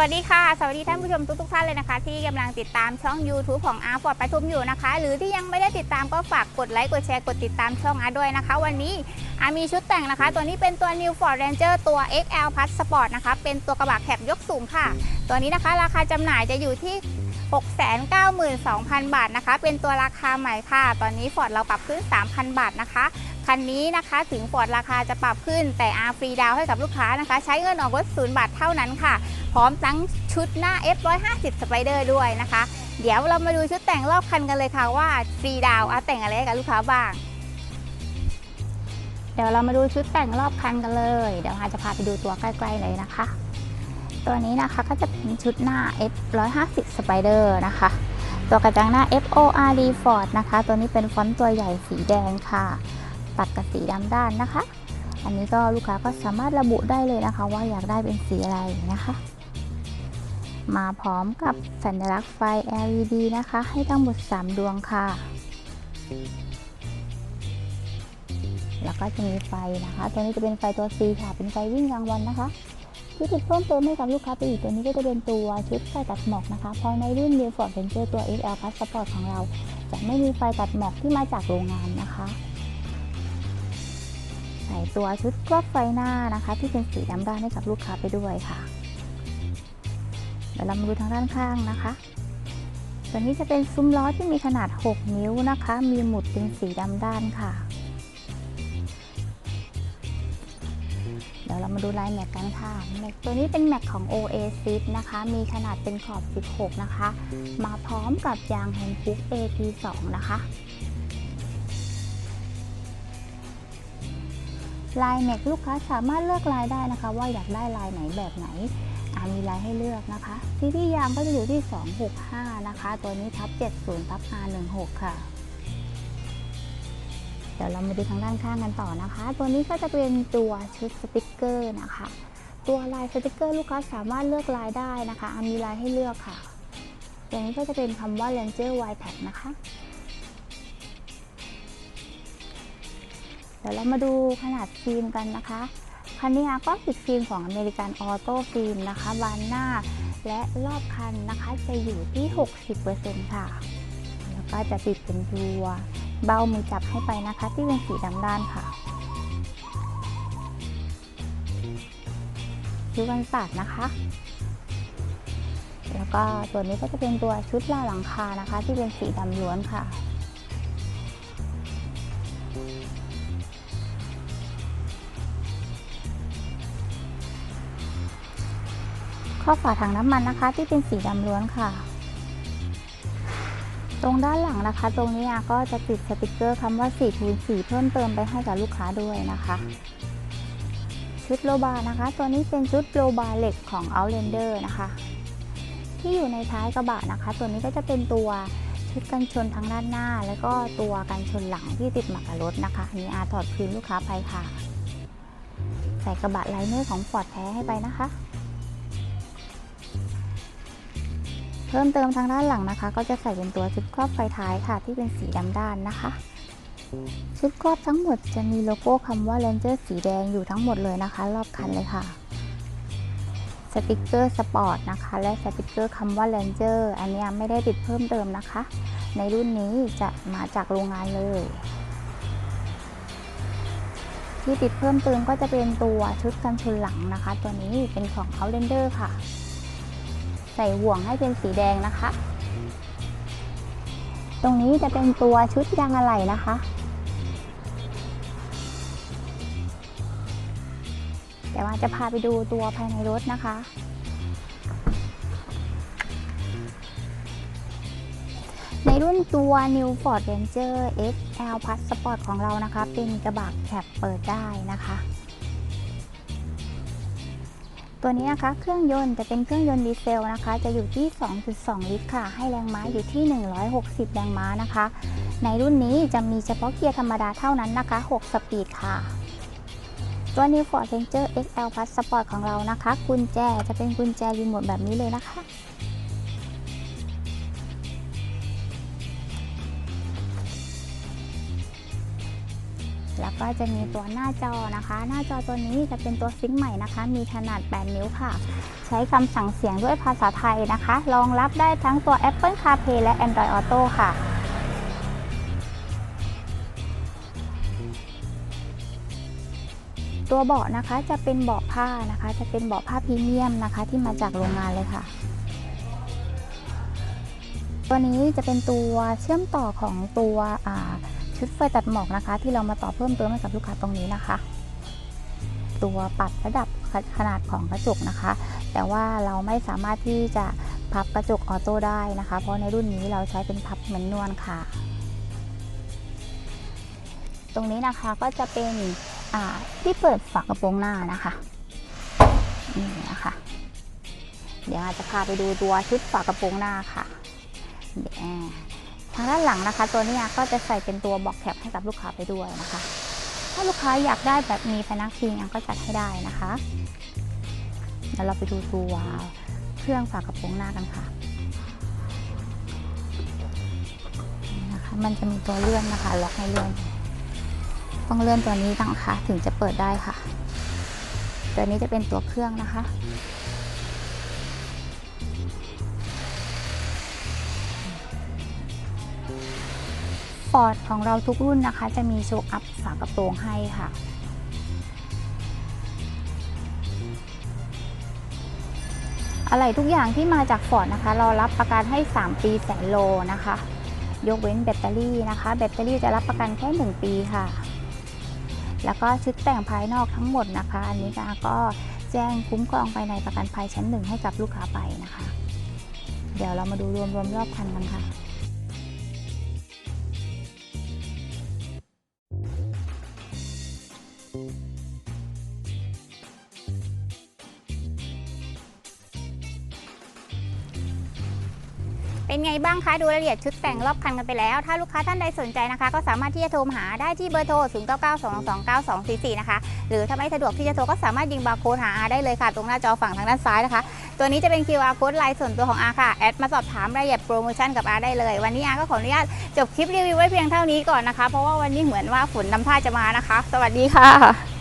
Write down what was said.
วัสดีค่ะ สวัสดีท่านผู้ชมทุกๆท่านเลยนะคะ ที่กำลังติดตามช่อง YouTube ของอาร์ฟอร์ดปทุมอยู่นะคะ หรือที่ยังไม่ได้ติดตามก็ฝากกดไลค์กดแชร์กดติดตามช่องอาร์ด้วยนะคะ วันนี้อามีชุดแต่งนะคะ ตัวนี้เป็นตัว New Ford Ranger ตัว XL Plus Sport นะคะ เป็นตัวกระบะแคบยกสูงค่ะ ตัวนี้นะคะ ราคาจำหน่ายจะอยู่ที่ 692,000 บาทนะคะ เป็นตัวราคาใหม่ค่ะ ตอนนี้ฟอร์ดเราปรับขึ้น 3,000 บาทนะคะ คันนี้นะคะถึงฟอดราคาจะปรับขึ้นแต่อาฟรีดาวให้กับลูกค้านะคะ ใช้เงินออกรถศูนย์บาทเท่านั้นค่ะ พร้อมทั้งชุดหน้า F150 Spider ด้วยนะคะ เดี๋ยวเรามาดูชุดแต่งรอบคันกันเลยค่ะว่าฟรีดาวอาแต่งอะไรกับลูกค้าบ้าง เดี๋ยวเรามาดูชุดแต่งรอบคันกันเลย เดี๋ยวอาจะพาไปดูตัวใกล้ๆเลยนะคะ ตัวนี้นะคะก็จะเป็นชุดหน้า F150 Spider นะคะตัวกระจังหน้า FORD Ford นะคะ ตัวนี้เป็นฟอนต์ตัวใหญ่สีแดงค่ะ ตัดกับสีดำด้านนะคะ อันนี้ก็ลูกค้าก็สามารถระบุได้เลยนะคะ ว่าอยากได้เป็นสีอะไรนะคะ มาพร้อมกับสัญลักษณ์ไฟ LED นะคะ ให้ทั้งหมด 3 ดวงค่ะ แล้วก็จะมีไฟนะคะ ตัวนี้จะเป็นไฟตัว C ค่ะ เป็นไฟวิ่งกลางวันนะคะที่ติดเพิ่มเติมให้กับลูกค้าไปอีกตัวนี้ก็จะเป็นตัวชุดไฟตัดหมอกนะคะเพราะในรุ่น New Ford Ranger ตัว XL Plus Sport ของเรา จะไม่มีไฟตัดหมอกที่มาจากโรงงานนะคะ ใส่ตัวชุดกรอบไฟหน้านะคะ ที่เป็นสีดำด้านให้กับลูกค้าไปด้วยค่ะ เดี๋ยวเรามาดูทางด้านข้างนะคะตัวนี้จะเป็นซุ้มล้อที่มีขนาด 6 นิ้วนะคะ มีหมุดเป็นสีดำด้านค่ะ เดี๋ยวเรามาดูลายแม็กกันค่ะ แม็กตัวนี้เป็นแม็กของ Oasis นะคะ มีขนาดเป็นขอบ 16 นะคะ มาพร้อมกับยางแฮนด์คุก AT2 นะคะ ลายแม็กลูกค้าสามารถเลือกลายได้นะคะ ว่าอยากได้ลายไหนแบบไหนมีลายให้เลือกนะคะซีรีส์ยางก็จะอยู่ที่ 265 นะคะ ตัวนี้ทับ 70 ทับ R16 ค่ะ เดี๋ยวเรามาดูทางด้านข้างกันต่อนะคะ ตัวนี้ก็จะเป็นตัวชุดสติกเกอร์นะคะ ตัวลายสติกเกอร์ลูกค้าสามารถเลือกลายได้นะคะ มีลายให้เลือกค่ะ ตัวนี้ก็จะเป็นคำว่า Ranger y t a g นะคะ ดี๋ยวเรามาดูขนาดฟิล์มกันนะคะคันนี้ก็ติดฟิล์มของอเมริกันออโต้ฟิล์มนะคะบานหน้าและรอบคันนะคะจะอยู่ที่ 60%ค่ะ แล้วก็จะติดเป็นตัว เบ้ามือจับให้ไปนะคะที่เป็นสีดำด้านค่ะชุดกันศาสตร์นะคะ แล้วก็ตัวนี้ก็จะเป็นตัวชุดลาหลังคานะคะ ที่เป็นสีดำล้วนค่ะ ข้อฝาถังน้ำมันนะคะ ที่เป็นสีดำล้วนค่ะ ตรงด้านหลังนะคะ ตรงนี้ก็จะติดสติกเกอร์คำว่า4คูณ4เพิ่มเติมไปให้กับลูกค้าด้วยนะคะ ชุดโลบานะคะ ตัวนี้เป็นชุดโลบาเหล็กของ Outlander นะคะ ที่อยู่ในท้ายกระบะนะคะ ตัวนี้ก็จะเป็นตัวชุดกันชนทางด้านหน้า แล้วก็ตัวกันชนหลังที่ติดมากับรถนะคะอันนี้อาถอดคืนลูกค้าไปค่ะ ใส่กระบะไลเนอร์ของฟอร์ดแท้ให้ไปนะคะ เพิ่มเติมทางด้านหลังนะคะ ก็จะใส่เป็นตัวชุดครอบไฟท้ายค่ะ ที่เป็นสีดำด้านนะคะ ชุดครอบทั้งหมดจะมีโลโก้คำว่า Ranger สีแดงอยู่ทั้งหมดเลยนะคะ รอบคันเลยค่ะสติกเกอร์สปอร์ตนะคะ และสติกเกอร์คำว่า Ranger อันนี้ไม่ได้ติดเพิ่มเติมนะคะ ในรุ่นนี้จะมาจากโรงงานเลย ที่ติดเพิ่มเติมก็จะเป็นตัวชุดกันชนหลังนะคะ ตัวนี้เป็นของ Outlander ค่ะ ใส่ห่วงให้เป็นสีแดงนะคะ ตรงนี้จะเป็นตัวชุดยางอะไหล่นะคะเดี๋ยวอาจะพาไปดูตัวภายในรถนะคะ ในรุ่นตัว New Ford Ranger XL Plus Sport ของเรานะคะ เป็นกระบะแคปเปิดได้นะคะ ตัวนี้นะคะเครื่องยนต์จะเป็นเครื่องยนต์ดีเซลนะคะ จะอยู่ที่ 2.2 ลิตรค่ะ ให้แรงม้าอยู่ที่ 160 แรงม้านะคะ ในรุ่นนี้จะมีเฉพาะเกียร์ธรรมดาเท่านั้นนะคะ 6 สปีดค่ะ ตัว New Ford Ranger XL Plus Sport ของเรานะคะ กุญแจจะเป็นกุญแจรีโมทแบบนี้เลยนะคะ แล้วก็จะมีตัวหน้าจอนะคะ หน้าจอตัวนี้จะเป็นตัวซิงค์ใหม่นะคะ มีขนาด 8 นิ้วค่ะ ใช้คำสั่งเสียงด้วยภาษาไทยนะคะ รองรับได้ทั้งตัว Apple CarPlay และ Android Auto ค่ะตัวเบาะนะคะจะเป็นเบาะผ้านะคะ จะเป็นเบาะผ้าพรีเมียมนะคะ ที่มาจากโรงงานเลยค่ะ ตัวนี้จะเป็นตัวเชื่อมต่อของตัวอ่า ชุดไฟตัดหมอกนะคะ ที่เรามาต่อเพิ่มเติมให้กับลูกค้าตรงนี้นะคะ ตัวปรับระดับขนาดของกระจกนะคะ แต่ว่าเราไม่สามารถที่จะพับกระจกออโต้ได้นะคะ เพราะในรุ่นนี้เราใช้เป็นพับแมนนวลค่ะ ตรงนี้นะคะก็จะเป็นอ่าที่เปิดฝากระโปรงหน้านะคะนี่นะคะเดี๋ยวอาจจะพาไปดูตัวชุดฝากระโปรงหน้าค่ะเดี๋ย ทางด้านหลังนะคะ ตัวนี้ก็จะใส่เป็นตัวบอกแคปให้กับลูกค้าไปด้วยนะคะ ถ้าลูกค้าอยากได้แบบมีพนักพิงก็จัดให้ได้นะคะเดี๋ยวเราไปดูตัวเครื่องฝากระโปรงหน้ากันค่ะนะคะ มันจะมีตัวเลื่อนนะคะล็อกให้เลื่อนต้องเลื่อนตัวนี้นะคะถึงจะเปิดได้ค่ะ ตัวนี้จะเป็นตัวเครื่องนะคะ อร์ดของเราทุกรุ่นนะคะ จะมีโชคอัพฝากระโปรงให้ค่ะ อะไรทุกอย่างที่มาจากฟอร์ดนะคะ เรารับประกันให้ 3 ปีแสนโลนะคะ ยกเว้นแบตเตอรี่นะคะ แบตเตอรี่จะรับประกันแค่ 1 ปีค่ะ แล้วก็ชุดแต่งภายนอกทั้งหมดนะคะ อันนี้ก็แจ้งคุ้มครองภายในประกันภัยชั้นหนึ่งให้กับลูกค้าไปนะคะ เดี๋ยวเรามาดูรวมๆรอบคันกันค่ะ เป็นไงบ้างคะ ดูรายละเอียดชุดแต่งรอบคันกันไปแล้ว ถ้าลูกค้าท่านใดสนใจนะคะ ก็สามารถที่จะโทรมาหาได้ที่เบอร์โทร 0 9 9 2 2 9 2 4 4 นะคะ หรือถ้าไม่สะดวกที่จะโทรก็สามารถยิงบาร์โค้ดหาอาได้เลยค่ะ ตรงหน้าจอฝั่งทางด้านซ้ายนะคะ ตัวนี้จะเป็น QR code ไลน์ส่วนตัวของอาค่ะ แอดมาสอบถามรายละเอียดโปรโมชั่นกับอาได้เลย วันนี้อาก็ขออนุญาตจบคลิปรีวิวไว้เพียงเท่านี้ก่อนนะคะ เพราะว่าวันนี้เหมือนว่าฝนนำท่าจะมานะคะ สวัสดีค่ะ